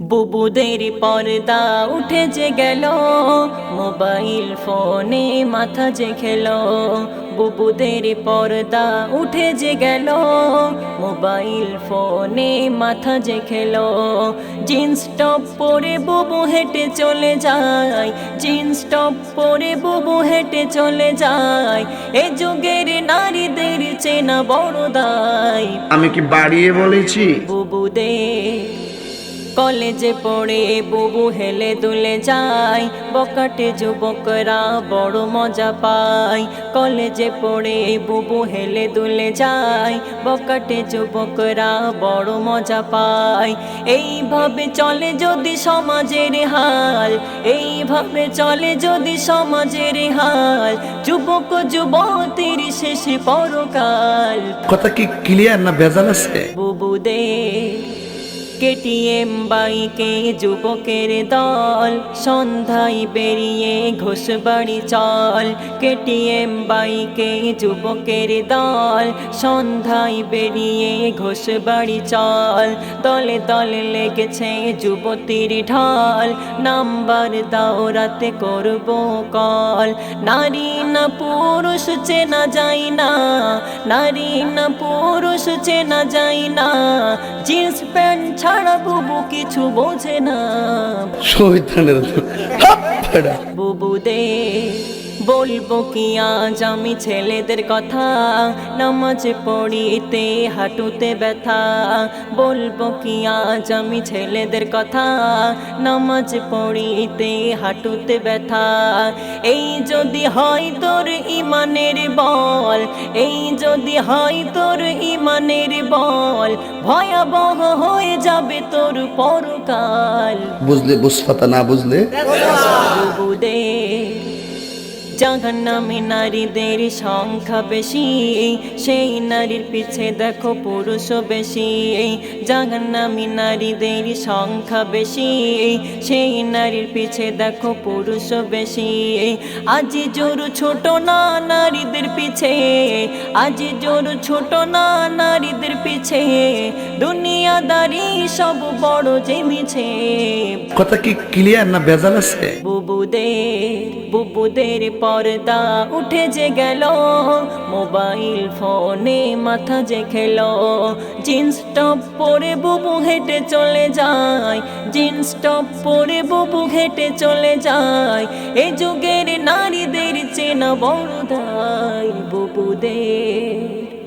বুবুদের পর্দা উঠে যে গেল মোবাইল ফোনে মাথা যে খেল। বুবুদের পর্দা উঠে যে গেল মোবাইল ফোনে মাথা যে খেল। জিন্স টপ পরে বুবু হেঁটে চলে যায় জিন্স টপ পরে বুবু হেঁটে চলে যায়। এ যুগের নারীদের চেনা বড় দায়। আমি কি বাড়িয়ে বলেছি? বুবুদে কলেজে পড়ে বুবু হেলে দুলে যায়। বকাটে যুবকরা বড় মজা পায়। কলেজে পড়ে বুবু হেলে দুলে যায়। বকাটে যুবকরা বড় মজা পায়। এইভাবে চলে যদি সমাজের হাল এইভাবে চলে যদি সমাজের হাল যুবক যুবতীর শেষে পরকাল। কথা কি ক্লিয়ার না ভেজাল আছে? বুবুদে কেটিএম বাইকে যুবকের দল, সন্ধ্যায় বেরিয়ে ঘোষ বাড়ি চল। কেটিএম বাইকে যুবকের দল, সন্ধ্যায় বেরিয়ে ঘোষ বাড়ি চল। দলে দলে লেগেছে যুবতীর ঢল, নাম্বার দাওরাতে করব কল। নারী না পুরুষ চেনা যায় না, নারী না পুরুষ চেনা যায় না। জিন্স প্যান্ট ছাড়া বুবু কিছু বোঝে না। শহীদানের বুবুদে বলব কি আজ আমি ছেলেদের কথা? নামাজ পড়িতে হাঁটুতে ব্যথা। বলব কি আজ আমি ছেলেদের কথা? নামাজ পড়িতে হাঁটুতে ব্যথা। এই যদি হয় তোর ইমানের বল এই যদি হয় তোর ইমানের বল ভয়াবহ হয়ে যাবে তোর পরকাল। বুঝলে বুঝপাতা না বুঝলে? বুবুদে জাহান্নামে নারীদের সংখ্যা বেশি। সেই নারীর পিছে দেখো পুরুষ বেশি। জাহান্নামী নারীদের সংখ্যা বেশি। সেই নারীর পিছে দেখো পুরুষ বেশি। আজি জোর ছোট না নারীদের পিছে। আজি জোর ছোট না নারীদের পিছে। দুনিয়াদারি সব বড় জেমিছে কথা কি ক্লিয়ার না ভেজাল আছে? বুবুদের বুবুদের পর্দা উঠে যে গেল, মোবাইল ফোনে মাথা যে খেল। জিন্স টপ পরে বুবু হেঁটে চলে যায়, জিন্স টপ পরে বুবু হেঁটে চলে যায়। এ যুগের নারীদের চেনা বড় দায় বুবুদের।